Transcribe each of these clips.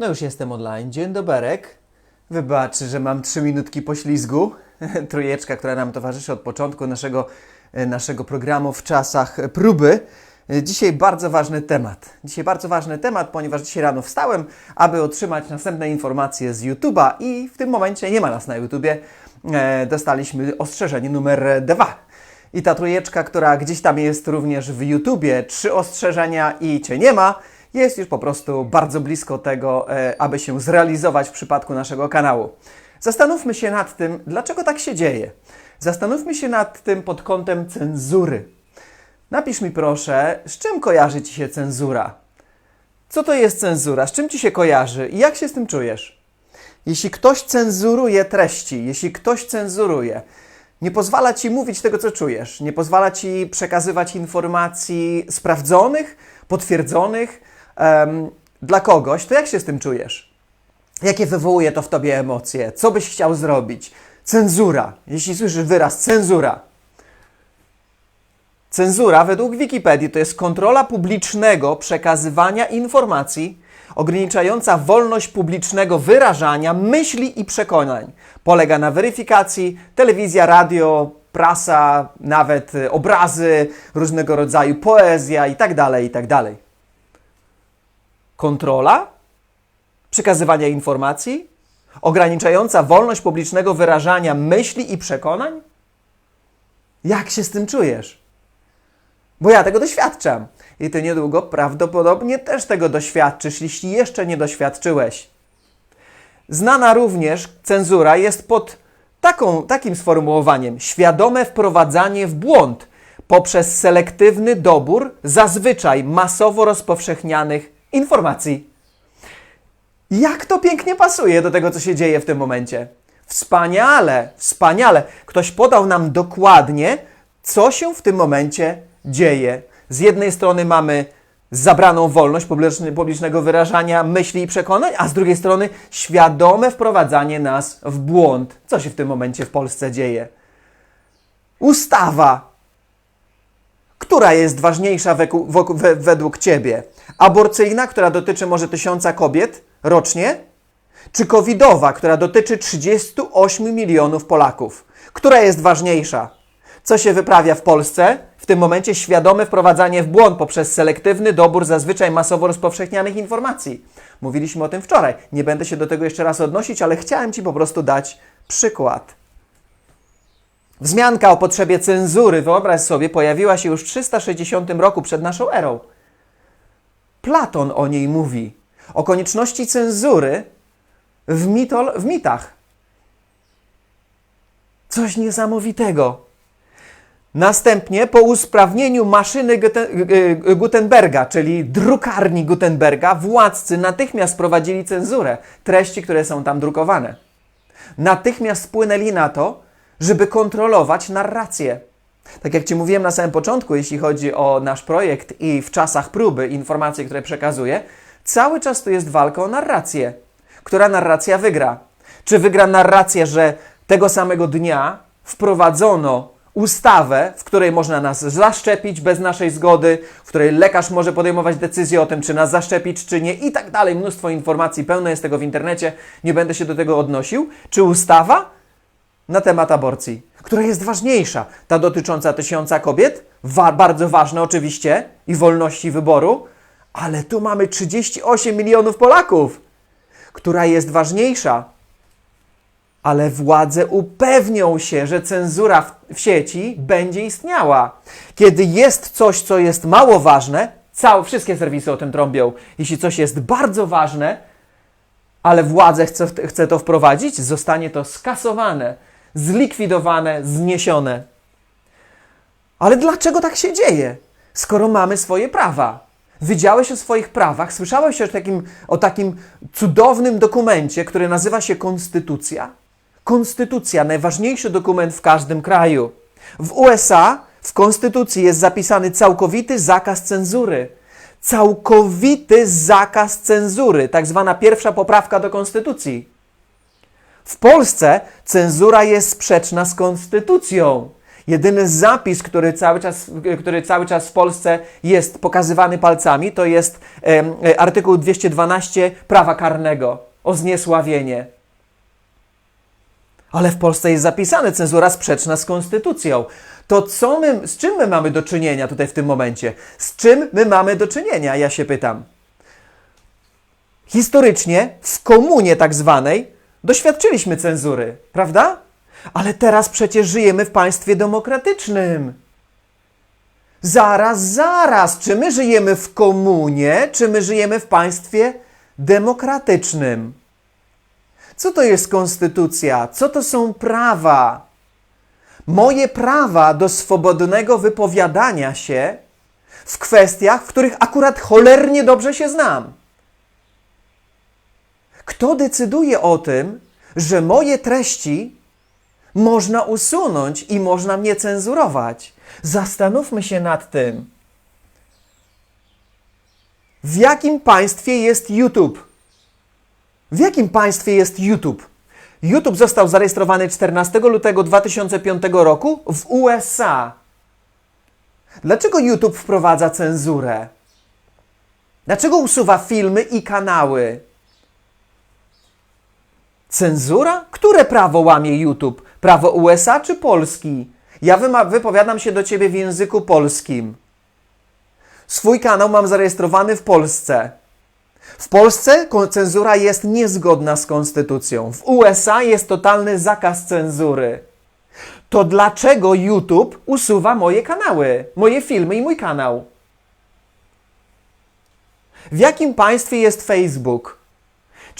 No już jestem online. Dzień doberek. Wybaczy, że mam trzy minutki poślizgu. Trójeczka, która nam towarzyszy od początku naszego, e, naszego programu w czasach próby. E, Dzisiaj bardzo ważny temat. Dzisiaj bardzo ważny temat, ponieważ dzisiaj rano wstałem, aby otrzymać następne informacje z YouTube'a i w tym momencie nie ma nas na YouTubie. E, Dostaliśmy ostrzeżenie numer dwa. I ta trójeczka, która gdzieś tam jest również w YouTubie, trzy ostrzeżenia i cię nie ma, jest już po prostu bardzo blisko tego, e, aby się zrealizować w przypadku naszego kanału. Zastanówmy się nad tym, dlaczego tak się dzieje. Zastanówmy się nad tym pod kątem cenzury. Napisz mi proszę, z czym kojarzy Ci się cenzura? Co to jest cenzura? Z czym Ci się kojarzy i jak się z tym czujesz? Jeśli ktoś cenzuruje treści, jeśli ktoś cenzuruje, nie pozwala ci mówić tego, co czujesz, nie pozwala ci przekazywać informacji sprawdzonych, potwierdzonych em, dla kogoś, to jak się z tym czujesz? Jakie wywołuje to w tobie emocje? Co byś chciał zrobić? Cenzura. Jeśli słyszysz wyraz cenzura, Cenzura według Wikipedii to jest kontrola publicznego przekazywania informacji ograniczająca wolność publicznego wyrażania myśli i przekonań. Polega na weryfikacji telewizja, radio, prasa, nawet obrazy, różnego rodzaju poezja itd. itd. Kontrola przekazywania informacji ograniczająca wolność publicznego wyrażania myśli i przekonań? Jak się z tym czujesz? Bo ja tego doświadczam. I ty niedługo prawdopodobnie też tego doświadczysz, jeśli jeszcze nie doświadczyłeś. Znana również cenzura jest pod taką, takim sformułowaniem: świadome wprowadzanie w błąd poprzez selektywny dobór zazwyczaj masowo rozpowszechnianych informacji. Jak to pięknie pasuje do tego, co się dzieje w tym momencie. Wspaniale, wspaniale. Ktoś podał nam dokładnie, co się w tym momencie dzieje. Z jednej strony mamy zabraną wolność publicznego wyrażania myśli i przekonań, a z drugiej strony świadome wprowadzanie nas w błąd. Co się w tym momencie w Polsce dzieje? Ustawa. Która jest ważniejsza według Ciebie? Aborcyjna, która dotyczy może tysiąca kobiet rocznie? Czy covidowa, która dotyczy 38 milionów Polaków? Która jest ważniejsza? Co się wyprawia w Polsce? W tym momencie świadome wprowadzanie w błąd poprzez selektywny dobór zazwyczaj masowo rozpowszechnianych informacji. Mówiliśmy o tym wczoraj. Nie będę się do tego jeszcze raz odnosić, ale chciałem Ci po prostu dać przykład. Wzmianka o potrzebie cenzury, wyobraź sobie, pojawiła się już w 360 roku przed naszą erą. Platon o niej mówi. O konieczności cenzury w, mitol, w mitach. Coś niesamowitego. Następnie po usprawnieniu maszyny Guten- Gutenberga, czyli drukarni Gutenberga, władcy natychmiast prowadzili cenzurę treści, które są tam drukowane. Natychmiast wpłynęli na to, żeby kontrolować narrację. Tak jak Ci mówiłem na samym początku, jeśli chodzi o nasz projekt i w czasach próby informacje, które przekazuję, cały czas tu jest walka o narrację. Która narracja wygra? Czy wygra narracja, że tego samego dnia wprowadzono ustawę, w której można nas zaszczepić bez naszej zgody, w której lekarz może podejmować decyzję o tym, czy nas zaszczepić, czy nie, i tak dalej. Mnóstwo informacji, pełno jest tego w internecie, nie będę się do tego odnosił. Czy ustawa na temat aborcji, która jest ważniejsza, ta dotycząca tysiąca kobiet, wa- bardzo ważna oczywiście, i wolności wyboru, ale tu mamy 38 milionów Polaków, która jest ważniejsza, ale władze upewnią się, że cenzura w, w sieci będzie istniała. Kiedy jest coś, co jest mało ważne, całe, wszystkie serwisy o tym trąbią. Jeśli coś jest bardzo ważne, ale władze chce, chce to wprowadzić, zostanie to skasowane, zlikwidowane, zniesione. Ale dlaczego tak się dzieje, skoro mamy swoje prawa? Wiedziałeś o swoich prawach? Słyszałeś o takim, o takim cudownym dokumencie, który nazywa się Konstytucja? Konstytucja, najważniejszy dokument w każdym kraju. W USA w Konstytucji jest zapisany całkowity zakaz cenzury. Całkowity zakaz cenzury, tak zwana pierwsza poprawka do Konstytucji. W Polsce cenzura jest sprzeczna z konstytucją. Jedyny zapis, który cały czas, który cały czas w Polsce jest pokazywany palcami, to jest e, artykuł 212 prawa karnego o zniesławienie. Ale w Polsce jest zapisane cenzura sprzeczna z konstytucją. To co my, z czym my mamy do czynienia tutaj w tym momencie? Z czym my mamy do czynienia, ja się pytam. Historycznie, w komunie tak zwanej, doświadczyliśmy cenzury, prawda? Ale teraz przecież żyjemy w państwie demokratycznym. Zaraz, zaraz, czy my żyjemy w komunie, czy my żyjemy w państwie demokratycznym? Co to jest konstytucja? Co to są prawa? Moje prawa do swobodnego wypowiadania się w kwestiach, w których akurat cholernie dobrze się znam. Kto decyduje o tym, że moje treści można usunąć i można mnie cenzurować? Zastanówmy się nad tym. W jakim państwie jest YouTube? W jakim państwie jest YouTube? YouTube został zarejestrowany 14 lutego 2005 roku w USA. Dlaczego YouTube wprowadza cenzurę? Dlaczego usuwa filmy i kanały? Cenzura? Które prawo łamie YouTube? Prawo USA czy Polski? Ja wypowiadam się do ciebie w języku polskim. Swój kanał mam zarejestrowany w Polsce. W Polsce cenzura jest niezgodna z konstytucją. W USA jest totalny zakaz cenzury. To dlaczego YouTube usuwa moje kanały, moje filmy i mój kanał? W jakim państwie jest Facebook?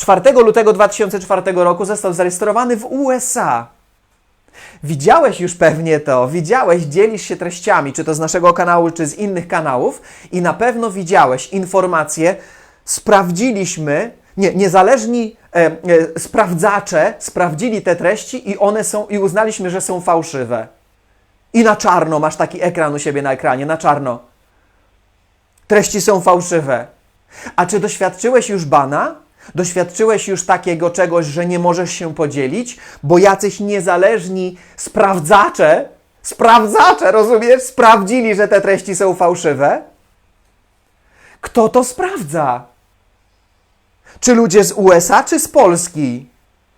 4 lutego 2004 roku został zarejestrowany w USA. Widziałeś już pewnie to, widziałeś, dzielisz się treściami, czy to z naszego kanału, czy z innych kanałów, i na pewno widziałeś informacje, sprawdziliśmy, nie, niezależni e, e, sprawdzacze sprawdzili te treści i one są, i uznaliśmy, że są fałszywe. I na czarno masz taki ekran u siebie na ekranie, na czarno. Treści są fałszywe. A czy doświadczyłeś już bana? Doświadczyłeś już takiego czegoś, że nie możesz się podzielić, bo jacyś niezależni sprawdzacze, sprawdzacze, rozumiesz, sprawdzili, że te treści są fałszywe? Kto to sprawdza? Czy ludzie z USA, czy z Polski?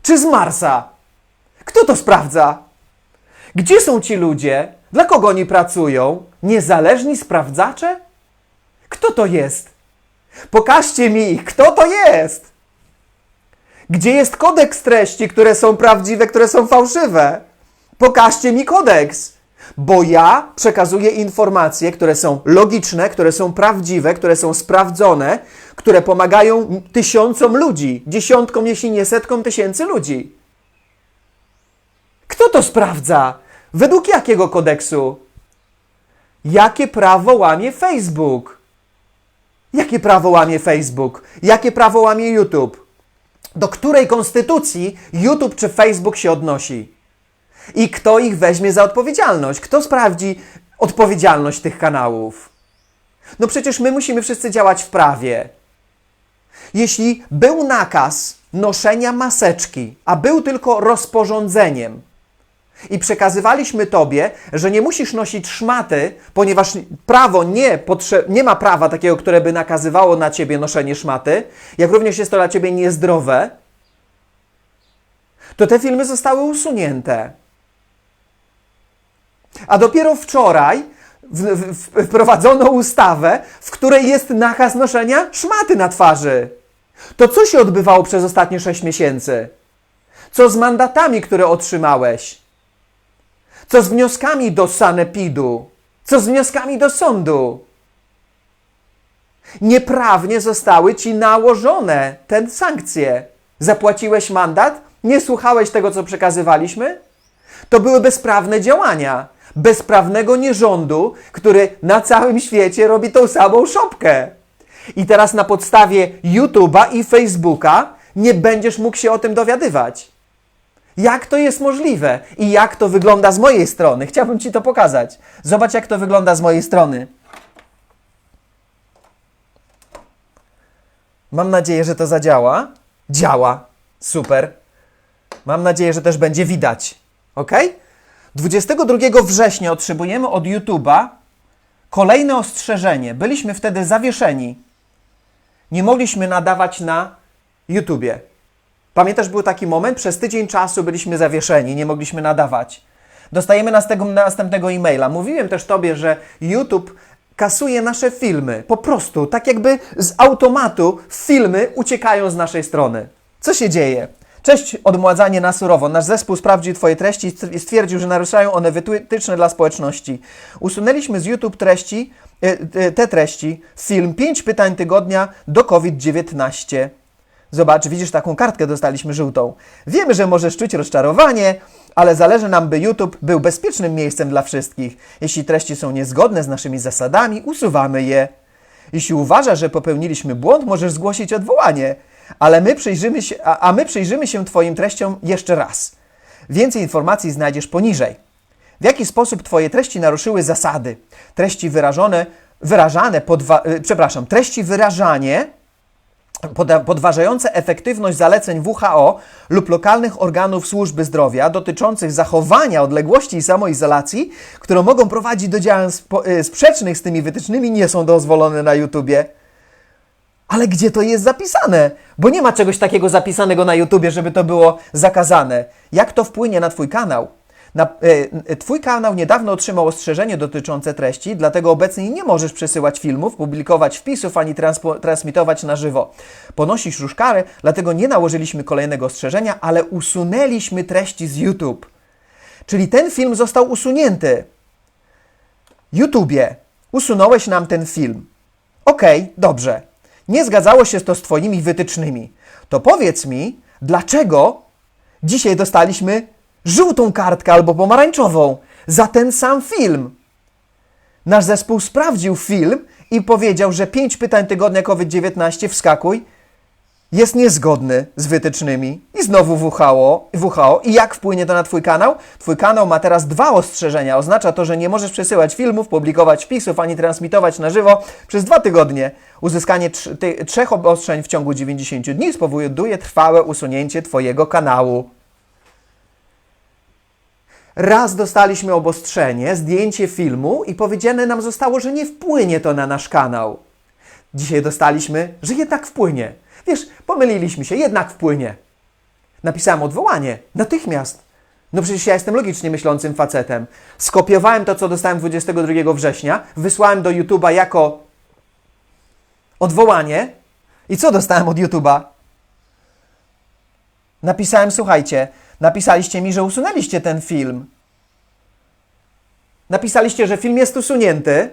Czy z Marsa? Kto to sprawdza? Gdzie są ci ludzie? Dla kogo oni pracują? Niezależni sprawdzacze? Kto to jest? Pokażcie mi kto to jest? Gdzie jest kodeks treści, które są prawdziwe, które są fałszywe? Pokażcie mi kodeks, bo ja przekazuję informacje, które są logiczne, które są prawdziwe, które są sprawdzone, które pomagają tysiącom ludzi, dziesiątkom, jeśli nie setkom tysięcy ludzi. Kto to sprawdza? Według jakiego kodeksu? Jakie prawo łamie Facebook? Jakie prawo łamie Facebook? Jakie prawo łamie YouTube? Do której konstytucji YouTube czy Facebook się odnosi? I kto ich weźmie za odpowiedzialność? Kto sprawdzi odpowiedzialność tych kanałów? No przecież my musimy wszyscy działać w prawie. Jeśli był nakaz noszenia maseczki, a był tylko rozporządzeniem, i przekazywaliśmy Tobie, że nie musisz nosić szmaty, ponieważ prawo nie, nie ma prawa takiego, które by nakazywało na Ciebie noszenie szmaty, jak również jest to dla Ciebie niezdrowe, to te filmy zostały usunięte. A dopiero wczoraj w, w, wprowadzono ustawę, w której jest nakaz noszenia szmaty na twarzy. To co się odbywało przez ostatnie 6 miesięcy? Co z mandatami, które otrzymałeś? Co z wnioskami do sanepidu? Co z wnioskami do sądu? Nieprawnie zostały ci nałożone te sankcje. Zapłaciłeś mandat? Nie słuchałeś tego, co przekazywaliśmy? To były bezprawne działania bezprawnego nierządu, który na całym świecie robi tą samą szopkę. I teraz na podstawie YouTube'a i Facebooka nie będziesz mógł się o tym dowiadywać. Jak to jest możliwe i jak to wygląda z mojej strony? Chciałbym Ci to pokazać. Zobacz, jak to wygląda z mojej strony. Mam nadzieję, że to zadziała. Działa. Super. Mam nadzieję, że też będzie widać. Ok? 22 września otrzymujemy od YouTube'a kolejne ostrzeżenie. Byliśmy wtedy zawieszeni. Nie mogliśmy nadawać na YouTubie. Pamiętasz, był taki moment? Przez tydzień czasu byliśmy zawieszeni, nie mogliśmy nadawać. Dostajemy następnego, e-maila. Mówiłem też Tobie, że YouTube kasuje nasze filmy. Po prostu, tak jakby z automatu filmy uciekają z naszej strony. Co się dzieje? Cześć, odmładzanie na surowo. Nasz zespół sprawdził Twoje treści i stwierdził, że naruszają one wytyczne dla społeczności. Usunęliśmy z YouTube treści, e, e, te treści, film 5 pytań tygodnia do COVID-19. Zobacz, widzisz taką kartkę dostaliśmy żółtą. Wiemy, że możesz czuć rozczarowanie, ale zależy nam, by YouTube był bezpiecznym miejscem dla wszystkich. Jeśli treści są niezgodne z naszymi zasadami, usuwamy je. Jeśli uważasz, że popełniliśmy błąd, możesz zgłosić odwołanie, ale my przyjrzymy się, a, a my przyjrzymy się Twoim treściom jeszcze raz. Więcej informacji znajdziesz poniżej. W jaki sposób Twoje treści naruszyły zasady? Treści wyrażone, wyrażane, podwa, y, przepraszam, treści wyrażanie podważające efektywność zaleceń WHO lub lokalnych organów służby zdrowia dotyczących zachowania odległości i samoizolacji, które mogą prowadzić do działań y, sprzecznych z tymi wytycznymi, nie są dozwolone na YouTubie. Ale gdzie to jest zapisane? Bo nie ma czegoś takiego zapisanego na YouTubie, żeby to było zakazane. Jak to wpłynie na Twój kanał? Na, e, twój kanał niedawno otrzymał ostrzeżenie dotyczące treści, dlatego obecnie nie możesz przesyłać filmów, publikować wpisów ani transmitować na żywo. Ponosisz już karę, dlatego nie nałożyliśmy kolejnego ostrzeżenia, ale usunęliśmy treści z YouTube. Czyli ten film został usunięty. YouTubie, usunąłeś nam ten film. Okej, dobrze. Nie zgadzało się to z Twoimi wytycznymi. To powiedz mi, dlaczego dzisiaj dostaliśmy żółtą kartkę albo pomarańczową za ten sam film? Nasz zespół sprawdził film i powiedział, że 5 pytań tygodnia COVID-19 wskakuj jest niezgodny z wytycznymi i znowu WHO, WHO. I jak wpłynie to na Twój kanał? Twój kanał ma teraz dwa ostrzeżenia. Oznacza to, że nie możesz przesyłać filmów, publikować wpisów ani transmitować na żywo przez dwa tygodnie. Uzyskanie trzech obostrzeń w ciągu 90 dni spowoduje trwałe usunięcie Twojego kanału. Raz dostaliśmy obostrzenie, zdjęcie filmu i powiedziane nam zostało, że nie wpłynie to na nasz kanał. Dzisiaj dostaliśmy, że jednak wpłynie. Wiesz, pomyliliśmy się, jednak wpłynie. Napisałem odwołanie, natychmiast. No przecież ja jestem logicznie myślącym facetem. Skopiowałem to, co dostałem 22 września, wysłałem do YouTube'a jako odwołanie. I co dostałem od YouTube'a? Napisałem, słuchajcie, napisaliście mi, że usunęliście ten film. Napisaliście, że film jest usunięty.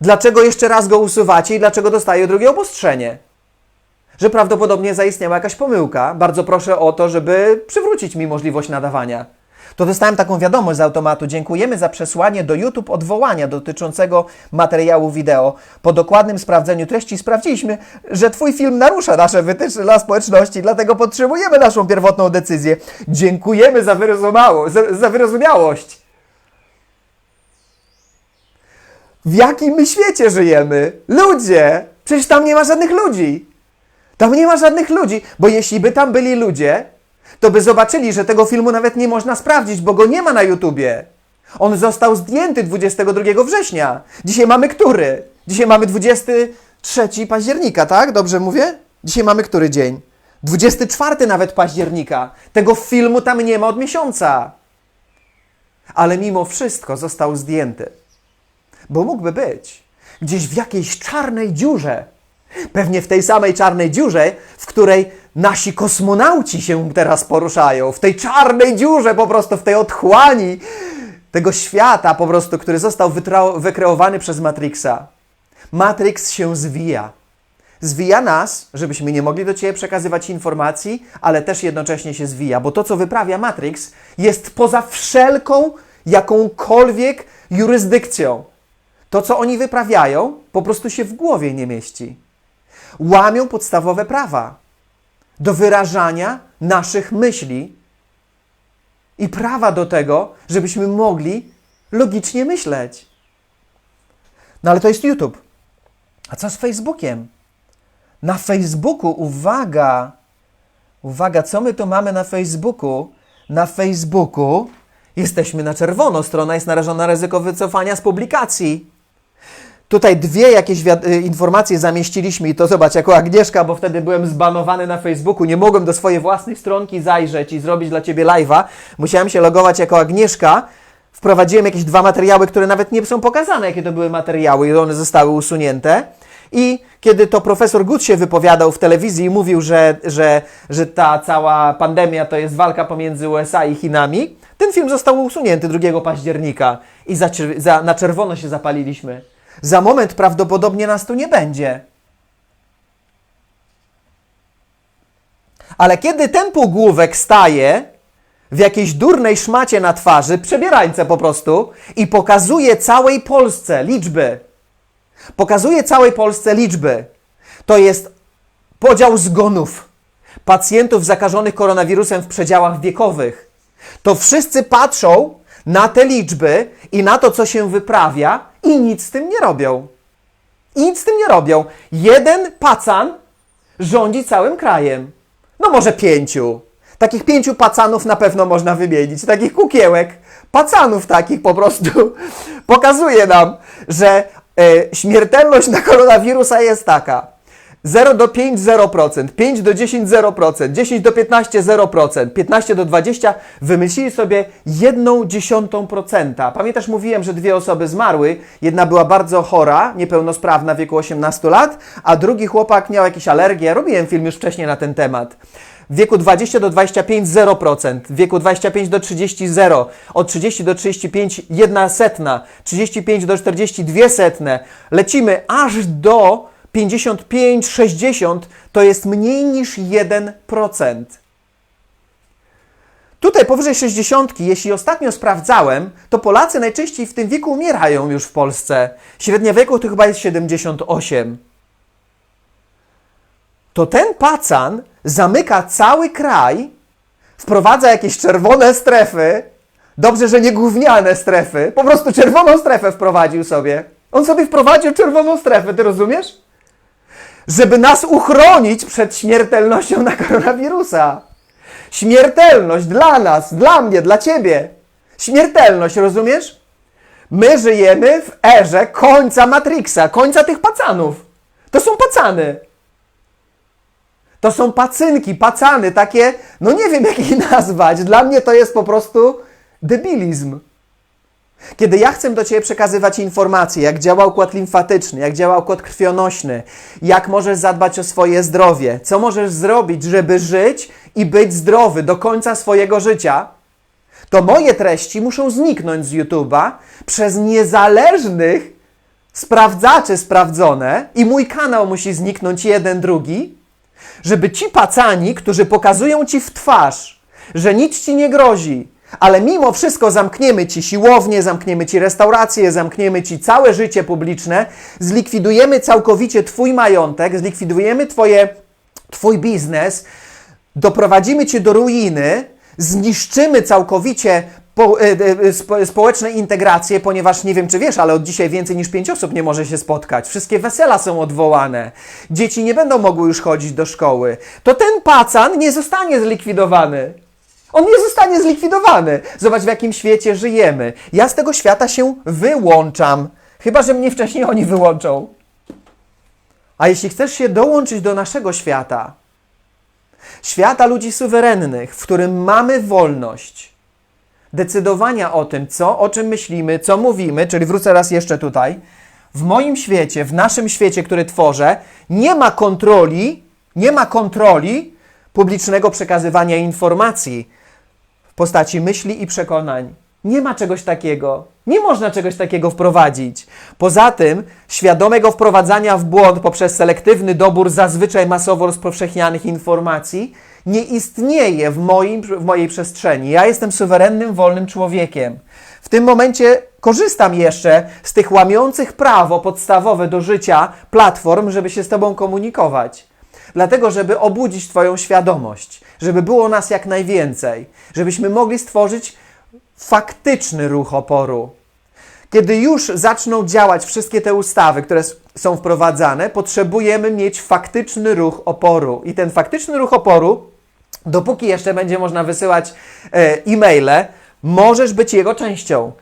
Dlaczego jeszcze raz go usuwacie i dlaczego dostaję drugie obostrzenie? Że prawdopodobnie zaistniała jakaś pomyłka. Bardzo proszę o to, żeby przywrócić mi możliwość nadawania. To dostałem taką wiadomość z automatu. Dziękujemy za przesłanie do YouTube odwołania dotyczącego materiału wideo. Po dokładnym sprawdzeniu treści sprawdziliśmy, że Twój film narusza nasze wytyczne dla społeczności, dlatego potrzebujemy naszą pierwotną decyzję. Dziękujemy za, za, za wyrozumiałość. W jakim my świecie żyjemy? Ludzie! Przecież tam nie ma żadnych ludzi. Tam nie ma żadnych ludzi, bo jeśli by tam byli ludzie, to by zobaczyli, że tego filmu nawet nie można sprawdzić, bo go nie ma na YouTubie. On został zdjęty 22 września. Dzisiaj mamy który? Dzisiaj mamy 23 października, tak? Dobrze mówię? Dzisiaj mamy który dzień? 24 nawet października. Tego filmu tam nie ma od miesiąca. Ale mimo wszystko został zdjęty. Bo mógłby być gdzieś w jakiejś czarnej dziurze. Pewnie w tej samej czarnej dziurze, w której nasi kosmonauci się teraz poruszają. W tej czarnej dziurze, po prostu w tej otchłani tego świata, po prostu, który został wykreowany przez Matrixa. Matrix się zwija. Zwija nas, żebyśmy nie mogli do Ciebie przekazywać informacji, ale też jednocześnie się zwija, bo to, co wyprawia Matrix, jest poza wszelką jakąkolwiek jurysdykcją. To, co oni wyprawiają, po prostu się w głowie nie mieści. Łamią podstawowe prawa do wyrażania naszych myśli i prawa do tego, żebyśmy mogli logicznie myśleć. No ale to jest YouTube. A co z Facebookiem? Na Facebooku, uwaga, uwaga, co my tu mamy na Facebooku? Na Facebooku Jesteśmy na czerwono, strona jest narażona na ryzyko wycofania z publikacji. Tutaj dwie jakieś y, informacje zamieściliśmy i to zobacz, jako Agnieszka, bo wtedy byłem zbanowany na Facebooku, nie mogłem do swojej własnej stronki zajrzeć i zrobić dla Ciebie live'a. Musiałem się logować jako Agnieszka. Wprowadziłem jakieś dwa materiały, które nawet nie są pokazane, jakie to były materiały i one zostały usunięte. I kiedy to profesor Gut się wypowiadał w telewizji i mówił, że, że, że ta cała pandemia to jest walka pomiędzy USA i Chinami, ten film został usunięty 2 października i za, za, na czerwono się zapaliliśmy. Za moment prawdopodobnie nas tu nie będzie. Ale kiedy ten półgłówek staje w jakiejś durnej szmacie na twarzy, przebierańce po prostu, i pokazuje całej Polsce liczby, pokazuje całej Polsce liczby, to jest podział zgonów pacjentów zakażonych koronawirusem w przedziałach wiekowych. To wszyscy patrzą na te liczby i na to, co się wyprawia, i nic z tym nie robią. I nic z tym nie robią. Jeden pacan rządzi całym krajem. No może pięciu. Takich pięciu pacanów na pewno można wymienić. Takich kukiełek. Pacanów takich po prostu. Pokazuje nam, że e, śmiertelność na koronawirusa jest taka. 0 do 5 0%, 5 do 10 0%, 10 do 15 0%, 15 do 20 wymyślili sobie jedną dziesiątą procenta. Pamiętasz, mówiłem, że dwie osoby zmarły. Jedna była bardzo chora, niepełnosprawna w wieku 18 lat, a drugi chłopak miał jakieś alergie. Robiłem film już wcześniej na ten temat. W wieku 20 do 25 0%, w wieku 25 do 30 0, od 30 do 35 1 setna, 35 do 40 2 setne. Lecimy aż do 55, 60 to jest mniej niż 1%. Tutaj powyżej 60, jeśli ostatnio sprawdzałem, to Polacy najczęściej w tym wieku umierają już w Polsce. Średnia wieku to chyba jest 78. To ten pacan zamyka cały kraj, wprowadza jakieś czerwone strefy. Dobrze, że nie gówniane strefy. Po prostu czerwoną strefę wprowadził sobie. On sobie wprowadził czerwoną strefę, ty rozumiesz? Żeby nas uchronić przed śmiertelnością na koronawirusa. Śmiertelność dla nas, dla mnie, dla ciebie. Śmiertelność, rozumiesz? My żyjemy w erze końca Matrixa, końca tych pacanów. To są pacany. To są pacynki, pacany, takie, no nie wiem jak ich nazwać. Dla mnie to jest po prostu debilizm. Kiedy ja chcę do Ciebie przekazywać informacje, jak działa układ limfatyczny, jak działa układ krwionośny, jak możesz zadbać o swoje zdrowie, co możesz zrobić, żeby żyć i być zdrowy do końca swojego życia, to moje treści muszą zniknąć z YouTube'a przez niezależnych sprawdzaczy sprawdzone i mój kanał musi zniknąć jeden, drugi, żeby ci pacani, którzy pokazują Ci w twarz, że nic Ci nie grozi, ale mimo wszystko zamkniemy ci siłownię, zamkniemy ci restaurację, zamkniemy ci całe życie publiczne, zlikwidujemy całkowicie twój majątek, zlikwidujemy twoje, twój biznes, doprowadzimy cię do ruiny, zniszczymy całkowicie po, e, e, spo, społeczne integracje, ponieważ nie wiem, czy wiesz, ale od dzisiaj więcej niż pięć osób nie może się spotkać. Wszystkie wesela są odwołane. Dzieci nie będą mogły już chodzić do szkoły. To ten pacan nie zostanie zlikwidowany. On nie zostanie zlikwidowany. Zobacz, w jakim świecie żyjemy. Ja z tego świata się wyłączam. Chyba, że mnie wcześniej oni wyłączą. A jeśli chcesz się dołączyć do naszego świata, świata ludzi suwerennych, w którym mamy wolność decydowania o tym, co, o czym myślimy, co mówimy, czyli wrócę raz jeszcze tutaj, w moim świecie, w naszym świecie, który tworzę, nie ma kontroli, nie ma kontroli publicznego przekazywania informacji postaci myśli i przekonań. Nie ma czegoś takiego. Nie można czegoś takiego wprowadzić. Poza tym, świadomego wprowadzania w błąd poprzez selektywny dobór zazwyczaj masowo rozpowszechnianych informacji nie istnieje w, moim, w mojej przestrzeni. Ja jestem suwerennym, wolnym człowiekiem. W tym momencie korzystam jeszcze z tych łamiących prawo podstawowe do życia platform, żeby się z Tobą komunikować. Dlatego, żeby obudzić Twoją świadomość, żeby było nas jak najwięcej, żebyśmy mogli stworzyć faktyczny ruch oporu. Kiedy już zaczną działać wszystkie te ustawy, które są wprowadzane, potrzebujemy mieć faktyczny ruch oporu. I ten faktyczny ruch oporu, dopóki jeszcze będzie można wysyłać e, e-maile, Możesz być jego częścią.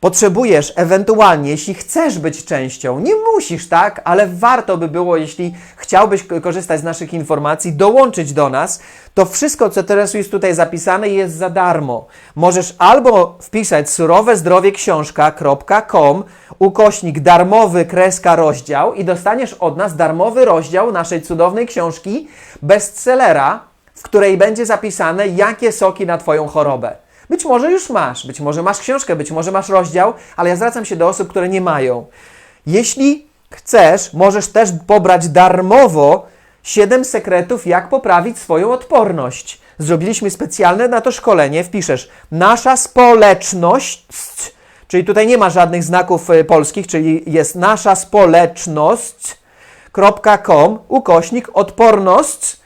Potrzebujesz ewentualnie, jeśli chcesz być częścią, nie musisz, tak, ale warto by było, jeśli chciałbyś korzystać z naszych informacji, dołączyć do nas. To wszystko, co teraz jest tutaj zapisane, jest za darmo. Możesz albo wpisać surowezdrowieksiążka.com ukośnik darmowy kreska rozdział i dostaniesz od nas darmowy rozdział naszej cudownej książki bestsellera, w której będzie zapisane, jakie soki na Twoją chorobę. Być może już masz, być może masz książkę, być może masz rozdział, ale ja zwracam się do osób, które nie mają. Jeśli chcesz, możesz też pobrać darmowo 7 sekretów, jak poprawić swoją odporność. Zrobiliśmy specjalne na to szkolenie. Wpiszesz nasza społeczność, czyli tutaj nie ma żadnych znaków y, polskich, czyli jest nasza społeczność.com ukośnik odporność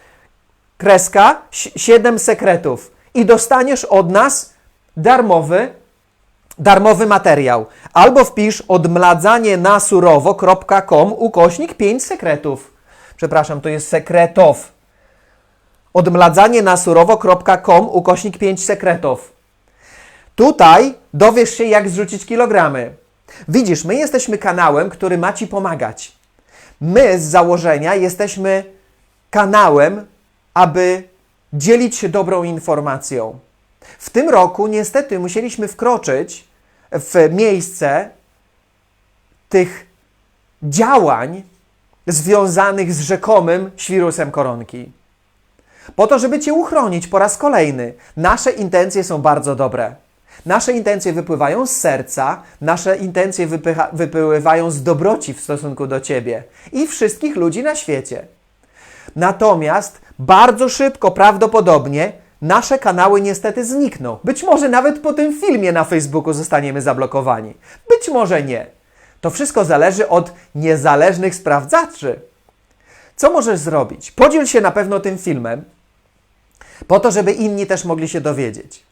kreska 7 sekretów i dostaniesz od nas darmowy darmowy materiał. Albo wpisz odmladzanie na surowo.com ukośnik 5 sekretów. Przepraszam, to jest sekretow. Odmladzanie na surowo.com ukośnik 5 sekretów. Tutaj dowiesz się, jak zrzucić kilogramy. Widzisz, my jesteśmy kanałem, który ma Ci pomagać. My z założenia jesteśmy kanałem, aby dzielić się dobrą informacją. W tym roku niestety musieliśmy wkroczyć w miejsce tych działań związanych z rzekomym świrusem koronki. Po to, żeby Cię uchronić po raz kolejny. Nasze intencje są bardzo dobre. Nasze intencje wypływają z serca, nasze intencje wypływają z dobroci w stosunku do Ciebie i wszystkich ludzi na świecie. Natomiast bardzo szybko, prawdopodobnie, nasze kanały niestety znikną. Być może nawet po tym filmie na Facebooku zostaniemy zablokowani. Być może nie. To wszystko zależy od niezależnych sprawdzaczy. Co możesz zrobić? Podziel się na pewno tym filmem, po to, żeby inni też mogli się dowiedzieć.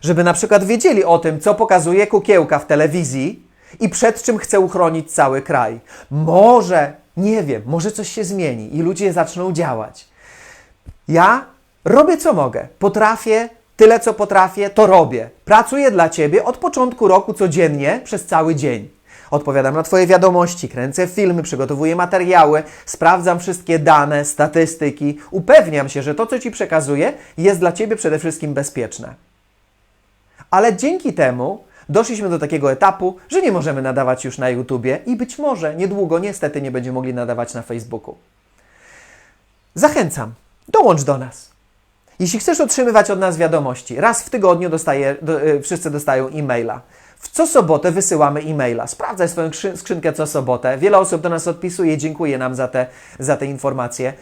Żeby na przykład wiedzieli o tym, co pokazuje kukiełka w telewizji i przed czym chce uchronić cały kraj. Może, nie wiem, może coś się zmieni i ludzie zaczną działać. Ja robię co mogę. Potrafię, tyle co potrafię, to robię. Pracuję dla Ciebie od początku roku codziennie przez cały dzień. Odpowiadam na Twoje wiadomości, kręcę filmy, przygotowuję materiały, sprawdzam wszystkie dane, statystyki, upewniam się, że to, co Ci przekazuję, jest dla Ciebie przede wszystkim bezpieczne. Ale dzięki temu doszliśmy do takiego etapu, że nie możemy nadawać już na YouTubie i być może niedługo niestety nie będziemy mogli nadawać na Facebooku. Zachęcam, dołącz do nas. Jeśli chcesz otrzymywać od nas wiadomości, raz w tygodniu dostaje, do, y, wszyscy dostają e-maila. W co sobotę wysyłamy e-maila. Sprawdzaj swoją skrzy- skrzynkę co sobotę. Wiele osób do nas odpisuje, dziękuję nam za te, za te informacje.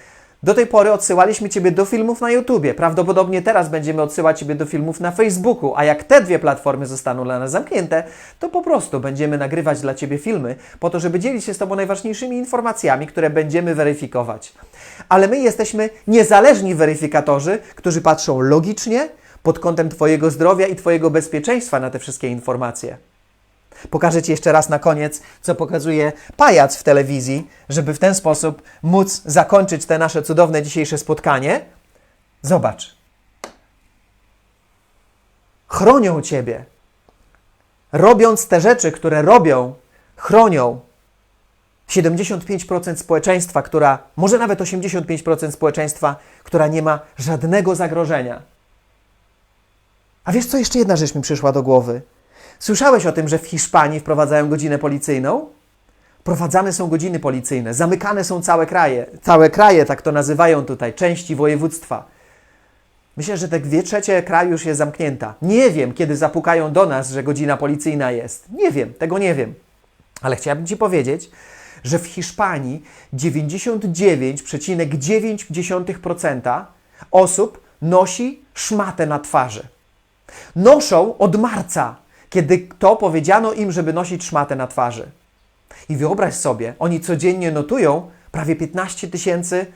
Do tej pory odsyłaliśmy Ciebie do filmów na YouTubie. Prawdopodobnie teraz będziemy odsyłać Ciebie do filmów na Facebooku, a jak te dwie platformy zostaną dla nas zamknięte, to po prostu będziemy nagrywać dla Ciebie filmy po to, żeby dzielić się z Tobą najważniejszymi informacjami, które będziemy weryfikować. Ale my jesteśmy niezależni weryfikatorzy, którzy patrzą logicznie pod kątem Twojego zdrowia i Twojego bezpieczeństwa na te wszystkie informacje. Pokażę Ci jeszcze raz na koniec, co pokazuje pajac w telewizji, żeby w ten sposób móc zakończyć te nasze cudowne dzisiejsze spotkanie. Zobacz. Chronią Ciebie. Robiąc te rzeczy, które robią, chronią 75% społeczeństwa, która, może nawet 85% społeczeństwa, która nie ma żadnego zagrożenia. A wiesz co, jeszcze jedna rzecz mi przyszła do głowy. Słyszałeś o tym, że w Hiszpanii wprowadzają godzinę policyjną? Prowadzane są godziny policyjne, zamykane są całe kraje. Całe kraje, tak to nazywają tutaj, części województwa. Myślę, że te dwie trzecie kraju już jest zamknięta. Nie wiem, kiedy zapukają do nas, że godzina policyjna jest. Nie wiem, tego nie wiem. Ale chciałbym Ci powiedzieć, że w Hiszpanii 99,9% osób nosi szmatę na twarzy. Noszą od marca, kiedy to powiedziano im, żeby nosić szmatę na twarzy. I wyobraź sobie, oni codziennie notują prawie 15 tysięcy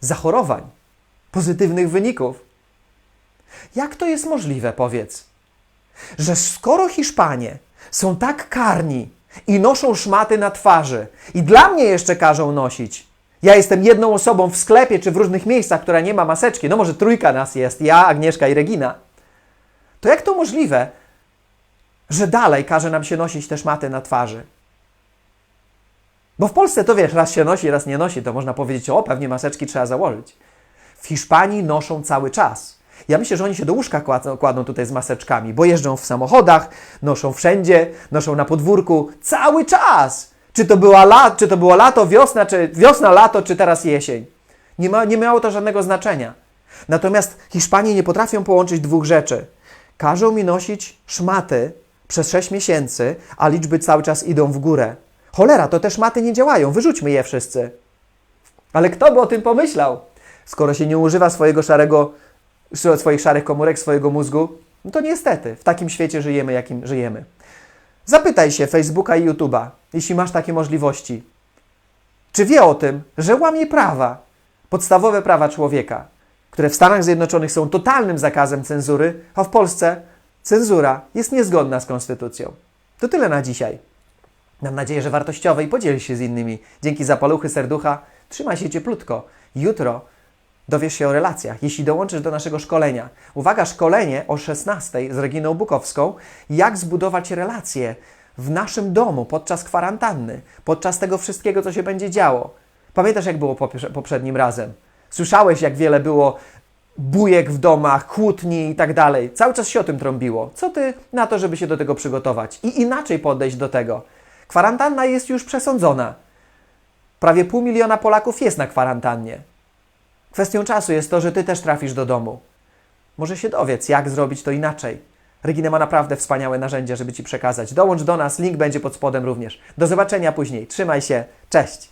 zachorowań, pozytywnych wyników. Jak to jest możliwe, powiedz? Że skoro Hiszpanie są tak karni i noszą szmaty na twarzy i dla mnie jeszcze każą nosić, ja jestem jedną osobą w sklepie czy w różnych miejscach, która nie ma maseczki, no może trójka nas jest, ja, Agnieszka i Regina, to jak to możliwe, że dalej każe nam się nosić te szmaty na twarzy. Bo w Polsce to wiesz, raz się nosi, raz nie nosi, to można powiedzieć, o, pewnie maseczki trzeba założyć. W Hiszpanii noszą cały czas. Ja myślę, że oni się do łóżka kładą, kładą tutaj z maseczkami, bo jeżdżą w samochodach, noszą wszędzie, noszą na podwórku cały czas. Czy to, była la, czy to było lato, wiosna, czy wiosna, lato, czy teraz jesień. Nie, ma, nie miało to żadnego znaczenia. Natomiast Hiszpanie nie potrafią połączyć dwóch rzeczy. Każą mi nosić szmaty przez 6 miesięcy, a liczby cały czas idą w górę. Cholera, to te szmaty nie działają, wyrzućmy je wszyscy. Ale kto by o tym pomyślał? Skoro się nie używa swojego szarego, swoich szarych komórek, swojego mózgu, no to niestety w takim świecie żyjemy, jakim żyjemy. Zapytaj się Facebooka i YouTube'a, jeśli masz takie możliwości. Czy wie o tym, że łamie prawa, podstawowe prawa człowieka, które w Stanach Zjednoczonych są totalnym zakazem cenzury, a w Polsce cenzura jest niezgodna z konstytucją? To tyle na dzisiaj. Mam nadzieję, że wartościowe i podziel się z innymi. Dzięki za paluchy serducha. Trzymaj się cieplutko. Jutro dowiesz się o relacjach, jeśli dołączysz do naszego szkolenia. Uwaga, szkolenie o 16 z Reginą Bukowską. Jak zbudować relacje w naszym domu podczas kwarantanny, podczas tego wszystkiego, co się będzie działo. Pamiętasz, jak było poprze- poprzednim razem? Słyszałeś, jak wiele było bujek w domach, kłótni i tak dalej. Cały czas się o tym trąbiło. Co ty na to, żeby się do tego przygotować i inaczej podejść do tego? Kwarantanna jest już przesądzona. Prawie pół miliona Polaków jest na kwarantannie. Kwestią czasu jest to, że ty też trafisz do domu. Może się dowiedz, jak zrobić to inaczej. Regina ma naprawdę wspaniałe narzędzia, żeby ci przekazać. Dołącz do nas, link będzie pod spodem również. Do zobaczenia później. Trzymaj się. Cześć.